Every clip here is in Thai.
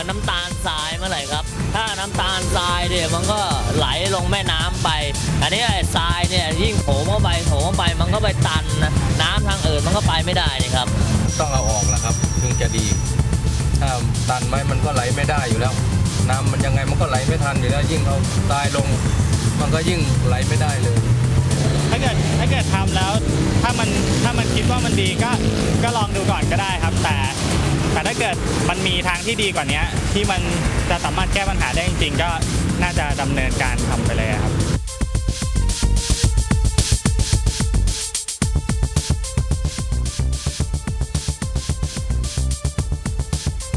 ายไปเหมือนน้ำตาลทรายเมื่อไหร่ครับ ถ้าน้ำตาลทรายเนี่ยมันก็ไหลลงแม่น้ำไป อันนี้ไอ้ทรายเนี่ยยิ่งโถมเข้าไปโถมเข้าไปมันก็ไปตันนะน้ำทางอื่นมันก็ไปไม่ได้นี่ครับ ต้องเอาออกแล้วครับถึงจะดี ถ้าตันไว้มันก็ไหลไม่ได้อยู่แล้ว น้ำมันยังไงมันก็ไหลไม่ทันอยู่แล้วยิ่งเอาทรายลง มันก็ยิ่งไหลไม่ได้เลยถ้าเกิดถ้าเกิดทำแล้วถ้ามันถ้ามันคิดว่ามันดีก็ก็ลองดูก่อนก็ได้ครับ แต่ แต่ถ้าเกิดมันมีทางที่ดีกว่านี้ที่มันจะสามารถแก้ปัญหาได้จริง ๆ ก็น่าจะดำเนินการทำไปเลยครับ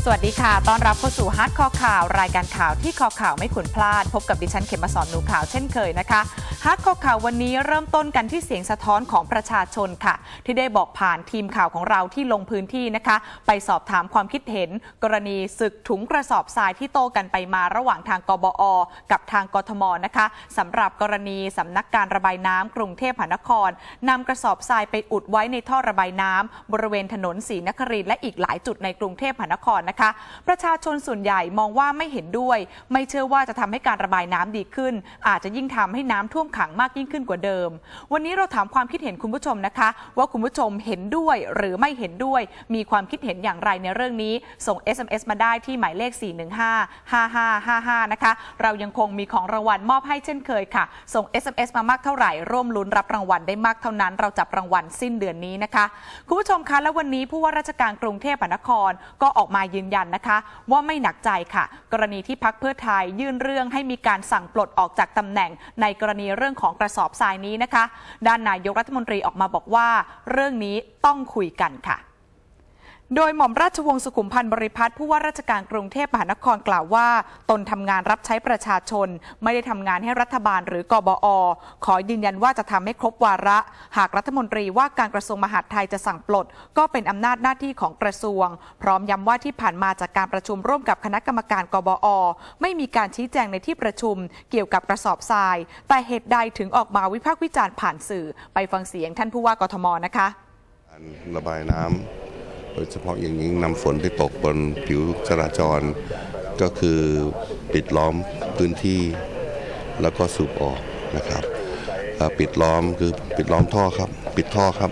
สวัสดีค่ะ ต้อนรับเข้าสู่ฮาร์ดคอข่าว รายการข่าวที่คอข่าวไม่ควรพลาด พบกับดิฉันเข็มมาสอนหนูข่าวเช่นเคยนะคะ ฮาร์ดคอข่าววันนี้เริ่มต้นกันที่เสียงสะท้อนของประชาชนค่ะ ที่ได้บอกผ่านทีมข่าวของเราที่ลงพื้นที่นะคะ ไปสอบถามความคิดเห็น กรณีศึกถุงกระสอบทรายที่โตกันไปมาระหว่างทางกบอ กับทางกทมนะคะสำหรับกรณีสำนักการระบายน้ำกรุงเทพมหานครนำกระสอบทรายไปอุดไว้ในท่อระบายน้ำบริเวณถนนศรีนครินและอีกหลายจุดในกรุงเทพมหานครนะคะ ประชาชนส่วนใหญ่มองว่าไม่เห็นด้วย ไม่เชื่อว่าจะทำให้การระบายน้ำดีขึ้น อาจจะยิ่งทำให้น้ำท่วมขังมากยิ่งขึ้นกว่าเดิม วันนี้เราถามความคิดเห็นคุณผู้ชมนะคะ ว่าคุณผู้ชมเห็นด้วยหรือไม่เห็นด้วย มีความคิดเห็นอย่างไรในเรื่องนี้ ส่ง SMS มาได้ที่หมายเลข 415-5555 นะคะ เรายังคงมีของรางวัลมอบให้เช่นเคยค่ะ ส่ง SMS มามากเท่าไหร่ ร่วมลุ้นรับรางวัลได้มากเท่านั้น เราจับรางวัลสิ้นเดือนนี้นะคะ คุณผู้ชมคะ และวันนี้ผู้ว่าราชการกรุงเทพมหานครก็ออกมายืนยันนะคะ ว่าไม่หนักใจค่ะ กรณีที่พักเพื่อไทยยื่นเรื่องให้มีการสั่งปลดออกจากตำแหน่ง ในกรณีเรื่องของกระสอบทรายนี้นะคะ ด้านนายกรัฐมนตรีออกมาบอกว่า เรื่องนี้ต้องคุยกันค่ะ โดยหม่อมราชวงศ์สุขุมพันธ์บริพัตรผู้ว่าราชการกรุงเทพมหานครกล่าวว่า ตนทำงานรับใช้ประชาชน ไม่ได้ทำงานให้รัฐบาลหรือกบอ ขอยืนยันว่าจะทำให้ครบวาระ หากรัฐมนตรีว่าการกระทรวงมหาดไทยจะสั่งปลด ก็เป็นอำนาจหน้าที่ของกระทรวง พร้อมย้ำว่าที่ผ่านมาจากการประชุมร่วมกับคณะกรรมการกบอ ไม่มีการชี้แจงในที่ประชุม เกี่ยวกับกระสอบทราย แต่เหตุใดถึงออกมาวิพากษ์วิจารณ์ผ่านสื่อ ไปฟังเสียงท่านผู้ว่ากทมนะคะรระบายน้ำ โดยเฉพาะอย่างยิ่งนำฝนที่ตกบนผิวจราจร ก็คือปิดล้อมพื้นที่ แล้วก็สูบออกนะครับปิดล้อมคือปิดล้อมท่อครับ ปิดท่อครับ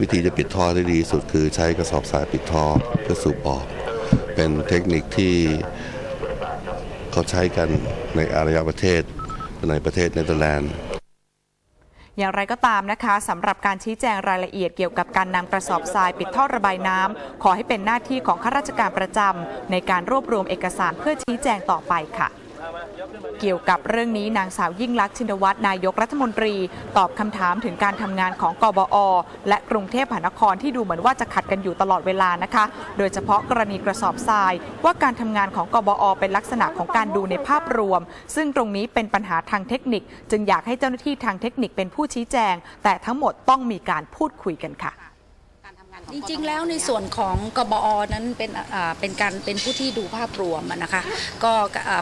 วิธีจะปิดท่อได้ดีสุดคือใช้กระสอบทรายปิดท่อเพื่อสูบออก เป็นเทคนิคที่เขาใช้กันในอารยประเทศในประเทศเนเธอร์แลนด์ อย่างไรก็ตามนะคะสำหรับการชี้แจงรายละเอียดเกี่ยวกับการนำกระสอบทรายปิดท่อระบายน้ำขอให้เป็นหน้าที่ของข้าราชการประจำในการรวบรวมเอกสารเพื่อชี้แจงต่อไปค่ะ เกี่ยวกับเรื่องนี้นางสาวยิ่งลักษณ์ชินวัตรนายกรัฐมนตรี ตอบคำถามถึงการทำงานของกบอ และกรุงเทพมหานครที่ดูเหมือนว่าจะขัดกันอยู่ตลอดเวลานะคะ โดยเฉพาะกรณีกระสอบทราย ว่าการทำงานของกบอ เป็นลักษณะของการดูในภาพรวม ซึ่งตรงนี้เป็นปัญหาทางเทคนิค จึงอยากให้เจ้าหน้าที่ทางเทคนิคเป็นผู้ชี้แจง แต่ทั้งหมดต้องมีการพูดคุยกันค่ะ จริงๆ แล้วในส่วนของกบอนั้นเป็นเป็นการเป็นผู้ที่ดูภาพรวมนะคะก็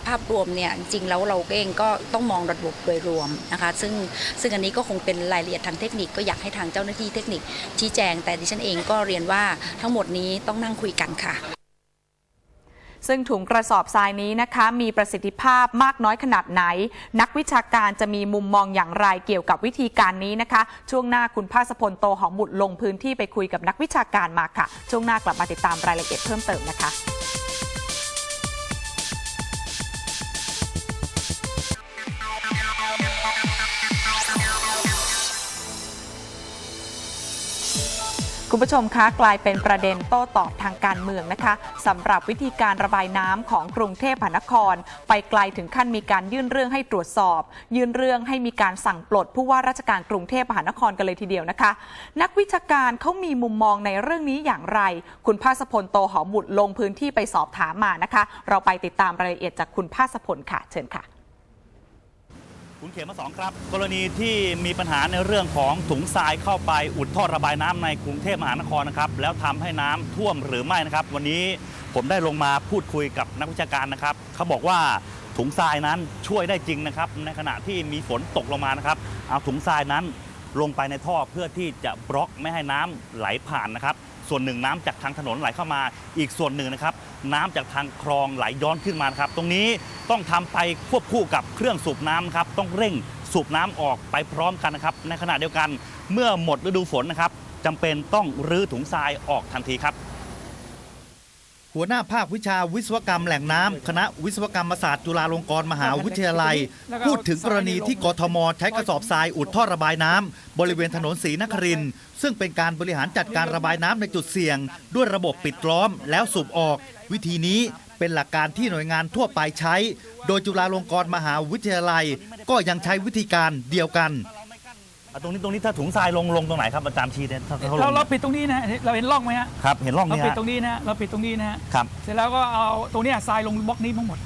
ภาพรวมเนี่ยจริงๆแล้วเราเองก็ต้องมองระบบโดยรวมนะคะซึ่งซึ่งอันนี้ก็คงเป็นรายละเอียดทางเทคนิคก็อยากให้ทางเจ้าหน้าที่เทคนิคชี้แจง แต่ดิฉันเองก็เรียนว่าทั้งหมดนี้ต้องนั่งคุยกันค่ะ ซึ่งถุงกระสอบทรายนี้นะคะมีประสิทธิภาพมากน้อยขนาดไหน นักวิชาการจะมีมุมมองอย่างไรเกี่ยวกับวิธีการนี้นะคะ ช่วงหน้าคุณภาสพลโตหอมบุตรลงพื้นที่ไปคุยกับนักวิชาการมาค่ะ ช่วงหน้ากลับมาติดตามรายละเอียดเพิ่มเติมนะคะ คุณผู้ชมคะกลายเป็นประเด็นโต้ตอบทางการเมืองนะคะสำหรับวิธีการระบายน้ำของกรุงเทพมหานคร ไปไกลถึงขั้นมีการยื่นเรื่องให้ตรวจสอบ ยื่นเรื่องให้มีการสั่งปลดผู้ว่าราชการกรุงเทพมหานครกันเลยทีเดียวนะคะ นักวิชาการเขามีมุมมองในเรื่องนี้อย่างไร คุณภาสพลโตหอมบุตรลงพื้นที่ไปสอบถามมานะคะ เราไปติดตามรายละเอียดจากคุณภาสพลค่ะ เชิญค่ะ คุณเขมมาสองครับ กรณีที่มีปัญหาในเรื่องของถุงทรายเข้าไปอุดท่อระบายน้ำในกรุงเทพมหานครนะครับแล้วทำให้น้ำท่วมหรือไม่นะครับ วันนี้ผมได้ลงมาพูดคุยกับนักวิชาการนะครับเขาบอกว่าถุงทรายนั้นช่วยได้จริงนะครับ ในขณะที่มีฝนตกลงมานะครับ เอาถุงทรายนั้นลงไปในท่อเพื่อที่จะบล็อกไม่ให้น้ำไหลผ่านนะครับ ส่วนหนึ่งน้ำจากทางถนนไหลเข้ามา อีกส่วนหนึ่งนะครับ น้ำจากทางคลองไหลย้อนขึ้นมาครับ ตรงนี้ต้องทำไปควบคู่กับเครื่องสูบน้ำครับ ต้องเร่งสูบน้ำออกไปพร้อมกันนะครับ ในขณะเดียวกันเมื่อหมดฤดูฝนนะครับจำเป็นต้องรื้อถุงทรายออกทันทีครับ หัวหน้าภาควิชาวิศวกรรมแหล่งน้ำคณะวิศวกรรมศาสตร์จุฬาลงกรณ์มหาวิทยาลัย พูดถึงกรณีที่กทม ใช้กระสอบทรายอุดท่อระบายน้ำบริเวณถนนศรีนครินทร์ซึ่งเป็นการบริหารจัดการระบายน้ำในจุดเสี่ยง ด้วยระบบปิดล้อมแล้วสูบออก วิธีนี้เป็นหลักการที่หน่วยงานทั่วไปใช้ โดยจุฬาลงกรณ์มหาวิทยาลัย ก็ยังใช้วิธีการเดียวกัน อะตรงนี้ตรงนี้ถ้าถุงทรายลงลงตรงไหนครับอาจารย์ชี้เนี่ยถ้าเขาลเรางเราปิดตรงนี้นะเราเห็นร่องไหมฮะครับเห็นร่องเรานี้ปิดฮะตรงนี้นะเราปิดตรงนี้นะฮะครับเสร็จแล้วก็เอาตรงเนี้ยทรายลงบล็อกนี้ทั้งหมด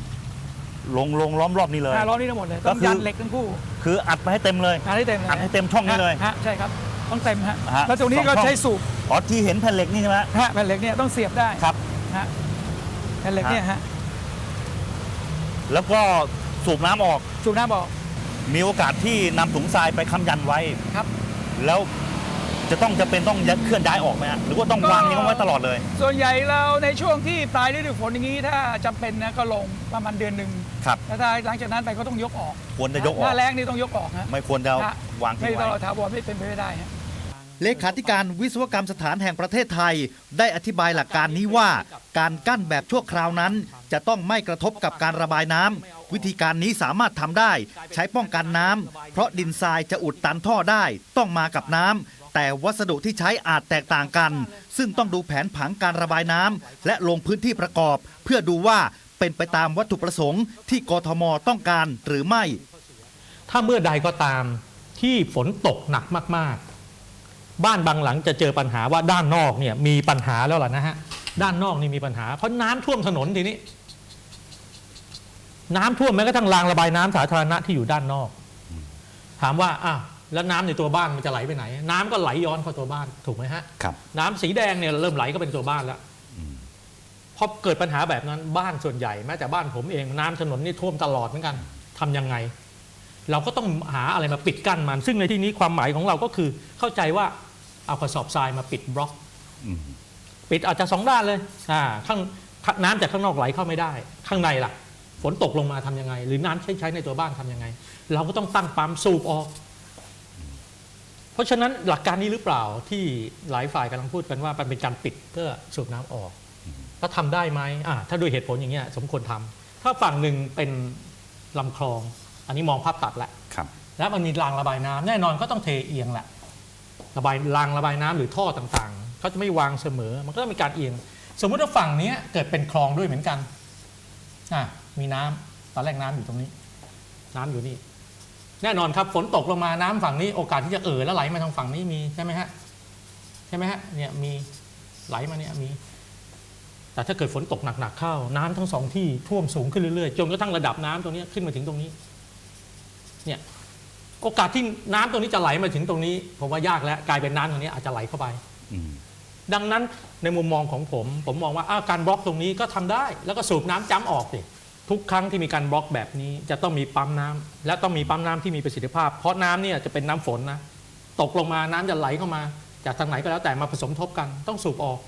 ลงลงล้อมรอบนี้เลย อ่าล้อนี้ทั้งหมดเลยก็ต้องคือ ยันเหล็กทั้งคู่คืออัดไปให้เต็มเลยอัดให้เต็มเลยอัดให้เต็มช่องนี้เลยฮะใช่ครับต้องเต็มฮะฮะแล้วตรงนี้สองก็ช่อง ใช้สูบอ๋อที่เห็นแผ่นเหล็กนี่ใช่ไหมฮะแผ่นเหล็กเนี่ยต้องเสียบได้ครับ ฮะแผ่นเหล็กเนี่ยฮะแล้วก็สูบน้ำออกสูบน้ำบอก มีโอกาสที่นำถุงทรายไปค้ำยันไว้ครับ แล้วจะต้องจะเป็นต้องยัดเคลื่อนย้ายออกไหมฮะหรือว่าต้องวางอย่างนี้ไว้ตลอดเลย ส่วนใหญ่เราในช่วงที่ปลายฤดูฝนอย่างนี้ถ้าจำเป็นนะก็ลงประมาณเดือนหนึ่งครับแล้วถ้าหลังจากนั้นไปก็ต้องยกออก ควรจะยกอหอกน้าแรงนี่ต้องยกออกฮะไม่ควรจะฮะวางไม่ทิ้งตไว้ลอดถาวรไม่เป็นไปไม่ได้ฮะ เลขาธิการวิศวกรรมสถานแห่งประเทศไทย ได้อธิบายหลักการนี้ว่า การกั้นแบบชั่วคราวนั้น จะต้องไม่กระทบกับการระบายน้ำวิธีการนี้สามารถทำได้ ใช้ป้องกันน้ำเพราะดินทรายจะอุดตันท่อได้ ต้องมากับน้ำแต่วัสดุที่ใช้อาจแตกต่างกัน ซึ่งต้องดูแผนผังการระบายน้ำและลงพื้นที่ประกอบ เพื่อดูว่าเป็นไปตามวัตถุประสงค์ที่กทมต้องการหรือไม่ ถ้าเมื่อใดก็ตามที่ฝนตกหนักมากๆ บ้านบางหลังจะเจอปัญหาว่าด้านนอกเนี่ยมีปัญหาแล้วล่ะนะฮะด้านนอกนี่มีปัญหา เพราะน้ำท่วมถนนทีนี้ น้ำท่วมแม้กระทั่งรางระบายน้ำสาธารณะที่อยู่ด้านนอก ถามว่าอ้าวแล้วน้ำในตัวบ้านมันจะไหลไปไหน น้ำก็ไหลย้อนเข้าตัวบ้านถูกไหมฮะครับน้ำสีแดงเนี่ยเริ่มไหลเข้าไปในตัวบ้านแล้วพอเกิดปัญหาแบบนั้นบ้านส่วนใหญ่แม้แต่บ้านผมเองน้ำถนนนี่ท่วมตลอดเหมือนกันทำยังไง เราก็ต้องหาอะไรมาปิดกั้นมัน ซึ่งในที่นี้ความหมายของเราก็คือเข้าใจว่าเอากระสอบทรายมาปิดบล็อก ปิดอาจจะสองด้านเลยอ่าข้างน้ำจากข้างนอกไหลเข้าไม่ได้ ข้างในล่ะ ฝนตกลงมาทำยังไง หรือน้ำใช้ใช้ในตัวบ้านทำยังไง เราก็ต้องตั้งปั๊มสูบออก เพราะฉะนั้นหลักการนี้หรือเปล่าที่หลายฝ่ายกำลังพูดกันว่ามันเป็นการปิดเพื่อสูบน้ำออกแล้วทำได้ไหมอ่าถ้าด้วยเหตุผลอย่างเงี้ยสมควรทำถ้าฝั่งหนึ่งเป็นลำคลอง อันนี้มองภาพตัดละครับแล้วมันมีรางระบายน้ำแน่นอนก็ต้องเทเอียงแหละระบายรางระบายน้ำหรือท่อต่างๆเขาจะไม่วางเสมอ มันก็ต้องมีการเอียง สมมุติว่าฝั่งเนี้ยเกิดเป็นคลองด้วยเหมือนกันอะมีน้ำตอนแรกน้ำอยู่ตรงนี้ น้ำอยู่นี่ แน่นอนครับฝนตกลงมาน้ำฝั่งนี้โอกาสที่จะเอ่อแล้วไหลมาทางฝั่งนี้มีใช่ไหมฮะใช่ไหมฮะเนี่ยมีไหลมาเนี่ยมี แต่ถ้าเกิดฝนตกหนักๆเข้าน้ำทั้งสองที่ท่วมสูงขึ้นเรื่อยๆจนกระทั่งระดับน้ำตรงนี้ขึ้นมาถึงตรงนี้ เนี่ยโอกาสที่น้ำตรงนี้จะไหลมาถึงตรงนี้ ผมว่ายากแล้วกลายเป็นน้ำตรงนี้อาจจะไหลเข้าไปดังนั้นในมุมมองของผม ผมมองว่าอ้าวการบล็อกตรงนี้ก็ทำได้ แล้วก็สูบน้ำจ้ำออกสิทุกครั้งที่มีการบล็อกแบบนี้ จะต้องมีปั๊มน้ำและต้องมีปั๊มน้ำที่มีประสิทธิภาพ เพราะน้ำเนี่ยจะเป็นน้ำฝนนะตกลงมาน้ำจะไหลเข้ามา จากทางไหนก็แล้วแต่มาผสมทบกัน ต้องสูบออก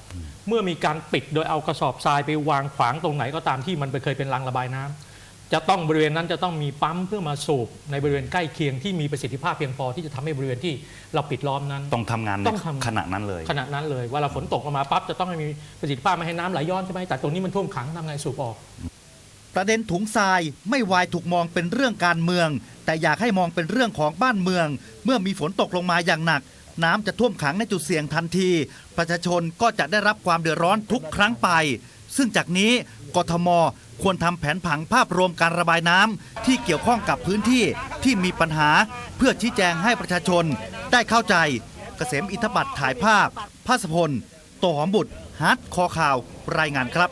เมื่อมีการปิดโดยเอากระสอบทรายไปวางขวางตรงไหนก็ตามที่มันเคยเป็นรางระบายน้ำ จะต้องบริเวณนั้นจะต้องมีปั๊มเพื่อมาสูบในบริเวณใกล้เคียงที่มีประสิทธิภาพเพียงพอที่จะทำให้บริเวณที่เราปิดล้อมนั้น ต้องทำงานในต้องทำขณะนั้นเลย ขณะนั้นเลยเวลาฝนตกลงมาปั๊บจะต้องให้มีประสิทธิภาพไม่ให้น้ำไหลย้อนใช่ไหมแต่ตรงนี้มันท่วมขังทำไงสูบออก ประเด็นถุงทรายไม่วายถูกมองเป็นเรื่องการเมือง แต่อยากให้มองเป็นเรื่องของบ้านเมือง เมื่อมีฝนตกลงมาอย่างหนัก น้ำจะท่วมขังในจุดเสี่ยงทันที ประชาชนก็จะได้รับความเดือดร้อนทุกครั้งไป ซึ่งจากนี้กทม ควรทำแผนผังภาพรวมการระบายน้ำที่เกี่ยวข้องกับพื้นที่ที่มีปัญหาเพื่อชี้แจงให้ประชาชน ได้เข้าใจ เกษมอิทธบัตรถ่ายภาพ ภาสพล โตหอมบุตรฮาร์ดคอข่าว รายงานครับ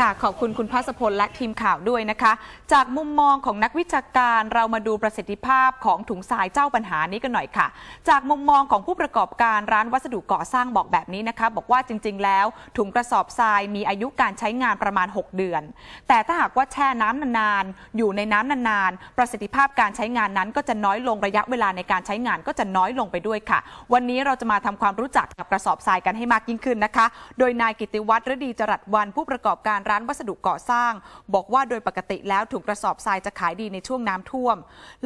ค่ะขอบคุณคุณพัสพลและทีมข่าวด้วยนะคะ จากมุมมองของนักวิชาการเรามาดูประสิทธิภาพของถุงทรายเจ้าปัญหานี้กันหน่อยค่ะ จากมุมมองของผู้ประกอบการร้านวัสดุก่อสร้างบอกแบบนี้นะคะ บอกว่าจริง ๆ แล้ว ถุงกระสอบทรายมีอายุการใช้งานประมาณ 6 เดือน แต่ถ้าหากว่าแช่น้ำนานๆอยู่ในน้ำนานๆประสิทธิภาพการใช้งานนั้นก็จะน้อยลงระยะเวลาในการใช้งานก็จะน้อยลงไปด้วยค่ะ วันนี้เราจะมาทำความรู้จักกับกระสอบทรายกันให้มากยิ่งขึ้นนะคะ โดยนายกิติวัตรฤดีจรัสวันผู้ประกอบการร้านวัสดุก่อสร้าง บอกว่าโดยปกติแล้วถุงกระสอบทรายจะขายดีในช่วงน้ำท่วม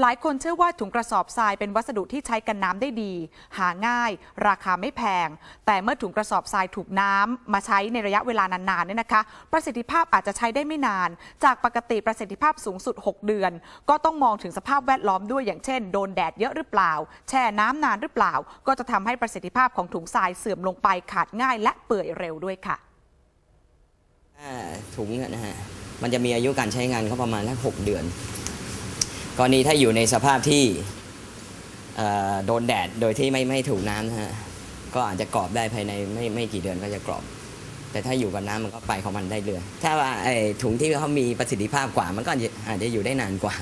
หลายคนเชื่อว่าถุงกระสอบทรายเป็นวัสดุที่ใช้กันน้ำได้ดี หาง่าย ราคาไม่แพง แต่เมื่อถุงกระสอบทรายถูกน้ำมาใช้ในระยะเวลานานๆเนี่ยนะคะ ประสิทธิภาพอาจจะใช้ได้ไม่นาน จากปกติประสิทธิภาพสูงสุด 6 เดือน ก็ต้องมองถึงสภาพแวดล้อมด้วยอย่างเช่นโดนแดดเยอะหรือเปล่า แช่น้ำนานหรือเปล่า ก็จะทำให้ประสิทธิภาพของถุงทรายเสื่อมลงไปขาดง่ายและเปื่อยเร็วด้วยค่ะ ถุงนะฮะมันจะมีอายุการใช้งานเขาประมาณแค่หกเดือน กรณีถ้าอยู่ในสภาพที่โดนแดดโดยที่ไม่ไม่ถูกน้ำนะฮะก็อาจจะกรอบได้ภายในไม่ไม่กี่เดือนก็จะกรอบ แต่ถ้าอยู่กับน้ำมันก็ไปของมันได้เรื่อยถ้าว่าไอ้ถุงที่เขามีประสิทธิภาพกว่ามันก็อาจจะอยู่ได้นานกว่า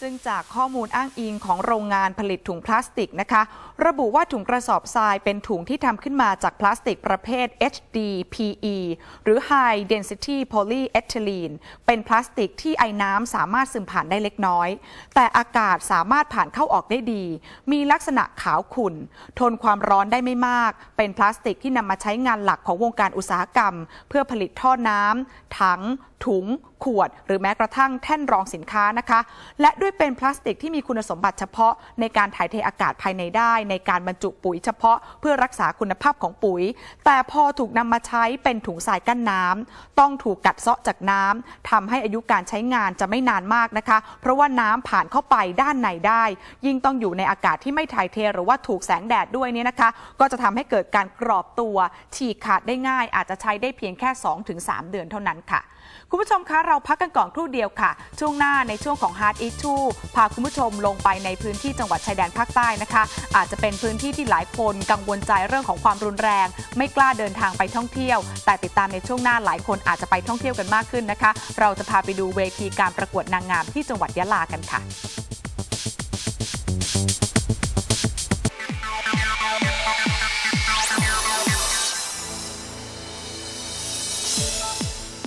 ซึ่งจากข้อมูลอ้างอิงของโรงงานผลิตถุงพลาสติกนะคะ ระบุว่าถุงกระสอบทรายเป็นถุงที่ทำขึ้นมาจากพลาสติกประเภท HDPE หรือ High Density Polyethylene เป็นพลาสติกที่ไอ้น้ำสามารถซึมผ่านได้เล็กน้อย แต่อากาศสามารถผ่านเข้าออกได้ดี มีลักษณะขาวขุ่น ทนความร้อนได้ไม่มาก เป็นพลาสติกที่นำมาใช้งานหลักของวงการอุตสาหกรรม เพื่อผลิตท่อน้ำถัง ถุง ขวด หรือแม้กระทั่งแท่นรองสินค้านะคะ และด้วยเป็นพลาสติกที่มีคุณสมบัติเฉพาะในการถ่ายเทอากาศภายในได้ ในการบรรจุปุ๋ยเฉพาะเพื่อรักษาคุณภาพของปุ๋ย แต่พอถูกนำมาใช้เป็นถุงทรายกั้นน้ำต้องถูกกัดเซาะจากน้ำทำให้อายุการใช้งานจะไม่นานมากนะคะ เพราะว่าน้ำผ่านเข้าไปด้านในได้ ยิ่งต้องอยู่ในอากาศที่ไม่ถ่ายเทหรือว่าถูกแสงแดดด้วยเนี่ยนะคะ ก็จะทำให้เกิดการกรอบตัว ฉีกขาดได้ง่าย อาจจะใช้ได้เพียงแค่ 2-3 เดือนเท่านั้นค่ะ คุณผู้ชมคะเราพักกันก่อนครู่เดียวค่ะ ช่วงหน้าในช่วงของ Hard Issue พาคุณผู้ชมลงไปในพื้นที่จังหวัดชายแดนภาคใต้นะคะ อาจจะเป็นพื้นที่ที่หลายคนกังวลใจเรื่องของความรุนแรง ไม่กล้าเดินทางไปท่องเที่ยว แต่ติดตามในช่วงหน้าหลายคนอาจจะไปท่องเที่ยวกันมากขึ้นนะคะ เราจะพาไปดูเวทีการประกวดนางงามที่จังหวัดยะลากันค่ะ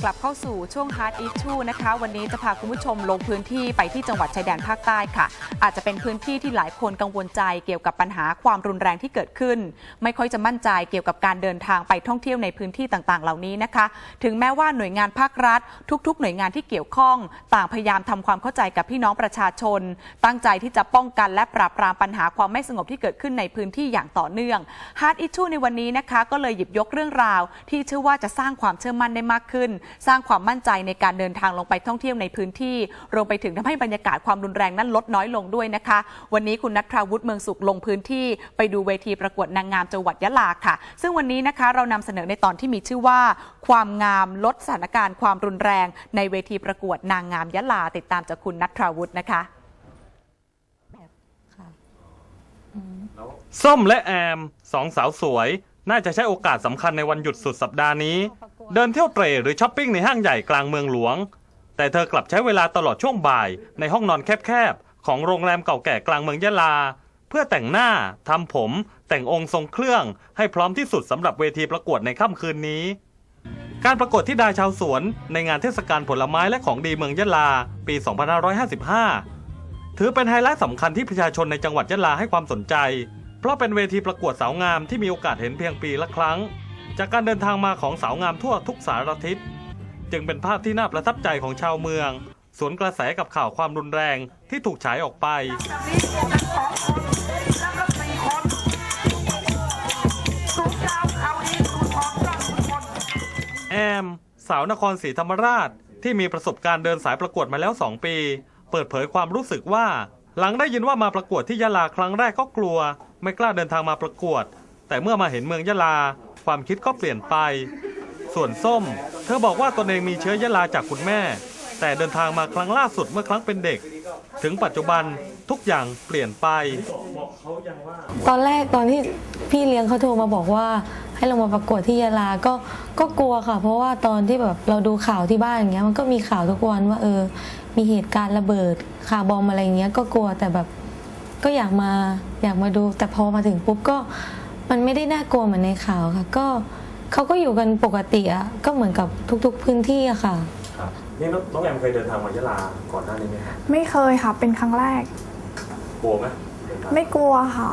ลับเข้าสู่ช่วง Hard Issue นะคะ วันนี้จะพาคุณผู้ชมลงพื้นที่ไปที่จังหวัดชายแดนภาคใต้ค่ะ อาจจะเป็นพื้นที่ที่หลายคนกังวลใจเกี่ยวกับปัญหาความรุนแรงที่เกิดขึ้น ไม่ค่อยจะมั่นใจเกี่ยวกับการเดินทางไปท่องเที่ยวในพื้นที่ต่างๆ เหล่านี้นะคะ ถึงแม้ว่าหน่วยงานภาครัฐ ทุก ๆ หน่วยงานที่เกี่ยวข้อง ต่างพยายามทำความเข้าใจกับพี่น้องประชาชน ตั้งใจที่จะป้องกันและปราบปรามปัญหาความไม่สงบที่เกิดขึ้นในพื้นที่อย่างต่อเนื่อง Hard Issue ในวันนี้นะคะ ก็เลยหยิบยกเรื่องราว ที่เชื่อว่าจะสร้างความเชื่อมั่นได้มากขึ้นสร้างความมั่นใจในการเดินทางลงไปท่องเที่ยวในพื้นที่รวมไปถึงทำให้บรรยากาศความรุนแรงนั้นลดน้อยลงด้วยนะคะ วันนี้คุณนัทราวุฒิเมืองสุขลงพื้นที่ไปดูเวทีประกวดนางงามจังหวัดยะลาค่ะ ซึ่งวันนี้นะคะเรานำเสนอในตอนที่มีชื่อว่า ความงามลดสถานการณ์ความรุนแรง ในเวทีประกวดนางงามยะลา ติดตามจากคุณนัทราวุฒินะคะส้มและแอมสองสาวสวย น่าจะใช้โอกาสสำคัญในวันหยุดสุดสัปดาห์นี้ เดินเที่ยวเตรหรือช้อปปิ้งในห้างใหญ่กลางเมืองหลวง แต่เธอกลับใช้เวลาตลอดช่วงบ่ายในห้องนอนแคบๆ ของโรงแรมเก่าแก่กลางเมืองยะลา เพื่อแต่งหน้าทำผม แต่งองค์ทรงเครื่องให้พร้อมที่สุดสำหรับเวทีประกวดในค่ำคืนนี้ การประกวดที่ดาชาวสวนในงานเทศกาลผลไม้และของดีเมืองยะลา ปี 2555 ถือเป็นไฮไลท์สำคัญที่ประชาชนในจังหวัดยะลาให้ความสนใจ เพราะเป็นเวทีประกวดสาวงามที่มีโอกาสเห็นเพียงปีละครั้ง จากการเดินทางมาของสาวงามทั่วทุกสารทิศ จึงเป็นภาพที่น่าประทับใจของชาวเมือง สวนกระแสกับข่าวความรุนแรงที่ถูกฉายออกไปแอม สาวนครศรีธรรมราชที่มีประสบการณ์เดินสายประกวดมาแล้ว 2 ปี เปิดเผยความรู้สึกว่า หลังได้ยินว่ามาประกวดที่ยะลาครั้งแรกก็กลัว ไม่กล้าเดินทางมาประกวด แต่เมื่อมาเห็นเมืองยะลา ความคิดก็เปลี่ยนไป ส่วนส้ม เธอบอกว่าตนเองมีเชื้อยะลาจากคุณแม่ แต่เดินทางมาครั้งล่าสุดเมื่อครั้งเป็นเด็ก ถึงปัจจุบันทุกอย่างเปลี่ยนไป ตอนแรกตอนที่พี่เลี้ยงเขาโทรมาบอกว่า ให้เรามาประกวดที่ยาลาก็ก็กลัวค่ะ เพราะว่าตอนที่แบบเราดูข่าวที่บ้านอย่างเงี้ยมันก็มีข่าวทุกวันว่าเออ มีเหตุการณ์ระเบิดข่าวบอมอะไรเงี้ยก็กลัวแต่แบบก็อยากมาอยากมาดู แต่พอมาถึงปุ๊บก็ มันไม่ได้น่ากลัวเหมือนในข่าวค่ะ ก็เขาก็อยู่กันปกติอะก็เหมือนกับทุกๆพื้นที่อะค่ะ ครับนี่น้องน้องแอมเคยเดินทางมายะลาก่อนหน้านี้ไหมครับไม่เคยค่ะ เป็นครั้งแรก กลัวไหมเดินทางไม่กลัวค่ะ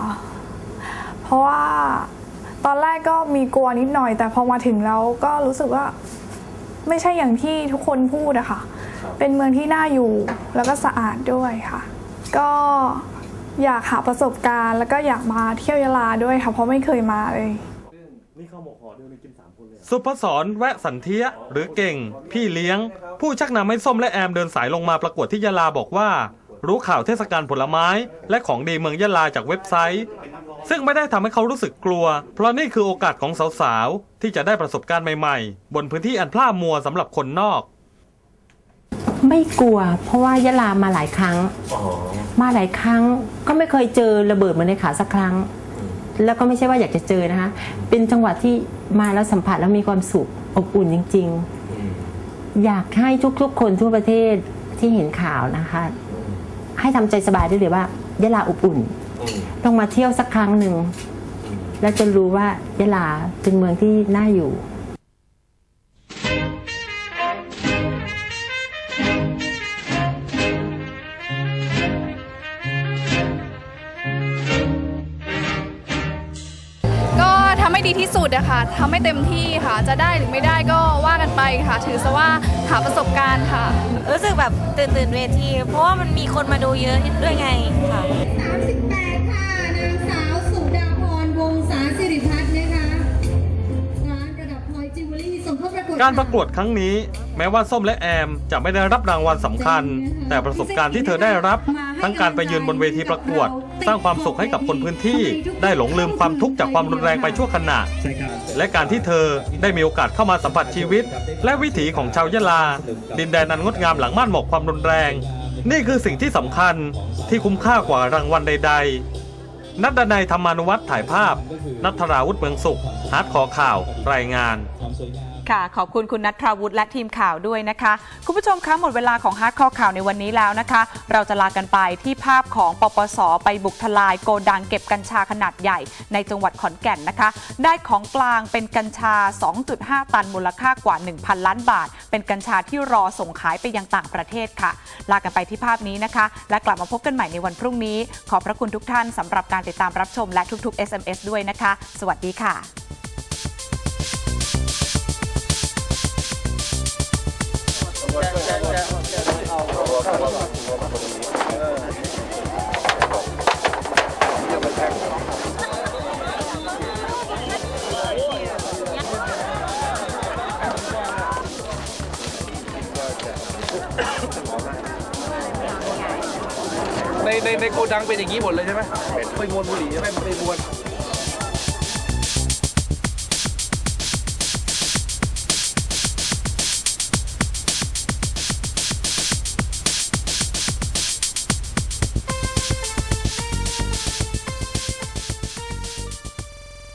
เพราะว่าตอนแรกก็มีกลัวนิดหน่อย แต่พอมาถึงแล้วก็รู้สึกว่า ไม่ใช่อย่างที่ทุกคนพูดอะค่ะเป็นเมืองที่น่าอยู่แล้วก็สะอาดด้วยค่ะ ก็ อยากหาประสบการณ์แล้วก็อยากมาเที่ยวยะลาด้วยค่ะ เพราะไม่เคยมาเลยสุพศรแวะสันเทียหรือเก่ง พี่เลี้ยง ผู้ชักนำให้ส้มและแอมเดินสายลงมาประกวดที่ยะลาบอกว่า รู้ข่าวเทศกาลผลไม้ และของดีเมืองยะลาจากเว็บไซต์ ซึ่งไม่ได้ทำให้เขารู้สึกกลัว เพราะนี่คือโอกาสของสาวๆ ที่จะได้ประสบการณ์ใหม่ๆ บนพื้นที่อันพร่ามัวสำหรับคนนอก ไม่กลัว เพราะว่ายะลามาหลายครั้งมาหลายครั้งก็ไม่เคยเจอระเบิดเหมือนในข่าวสักครั้ง แล้วก็ไม่ใช่ว่าอยากจะเจอนะคะ เป็นจังหวัดที่มาแล้วสัมผัสแล้วมีความสุขอบอุ่นจริงๆอยากให้ทุกๆ คนทั่วประเทศที่เห็นข่าวนะคะ ให้ทำใจสบายได้เลยว่ายะลาอบอุ่นต้องมาเที่ยวสักครั้งหนึ่งแล้วจะรู้ว่ายะลาเป็นเมืองที่น่าอยู่ อะค่ะทำให้เต็มที่ค่ะจะได้หรือไม่ได้ก็ว่ากันไปค่ะ ถือซะว่าหาประสบการณ์ค่ะ รู้สึกแบบตื่นตื่นเวที เพราะว่ามันมีคนมาดูเยอะด้วยไงค่ะ38ค่ะ นางสาวสุดาพรวงศาสิริพัฒน์นะคะร้านประดับพลอยจิวเวลรี่ส่งเข้าประกวดการประกวดครั้งนี้ แม้ว่าส้มและแอม จะไม่ได้รับรางวัลสำคัญ แต่ประสบการณ์ที่เธอได้รับ ทั้งการไปยืนบนเวทีประกวด สร้างความสุขให้กับคนพื้นที่ ได้หลงลืมความทุกข์จากความรุนแรงไปชั่วขณะ และการที่เธอได้มีโอกาสเข้ามาสัมผัสชีวิต และวิถีของชาวยะลา ดินแดนอันงดงามหลังม่านหมอกความรุนแรง นี่คือสิ่งที่สำคัญที่คุ้มค่ากว่ารางวัลใด ๆ นัดดนัยธรรมานุวัฒน์ถ่ายภาพ นัทราวุฒิเมืองสุขฮาร์ดคอข่าว รายงาน ค่ะ ขอบคุณคุณนัทราวุฒิและทีมข่าวด้วยนะคะ คุณผู้ชมคะหมดเวลาของฮาร์ดคอข่าวในวันนี้แล้วนะคะ เราจะลากันไปที่ภาพของปปส ไปบุกทลายโกดังเก็บกัญชาขนาดใหญ่ ในจังหวัดขอนแก่นนะคะ ได้ของกลางเป็นกัญชา 2.5 ตันมูลค่ากว่า 1,000 ล้านบาท เป็นกัญชาที่รอส่งขายไปยังต่างประเทศค่ะ ลากันไปที่ภาพนี้นะคะ และกลับมาพบกันใหม่ในวันพรุ่งนี้ ขอบพระคุณทุกท่านสำหรับการติดตามรับชมและทุกๆ SMS ด้วยนะคะ สวัสดีค่ะ ในในในโกดังเป็นอย่างนี้หมดเลยใช่ไหมไปมวนบุหรี่ใช่ไหมไปมวน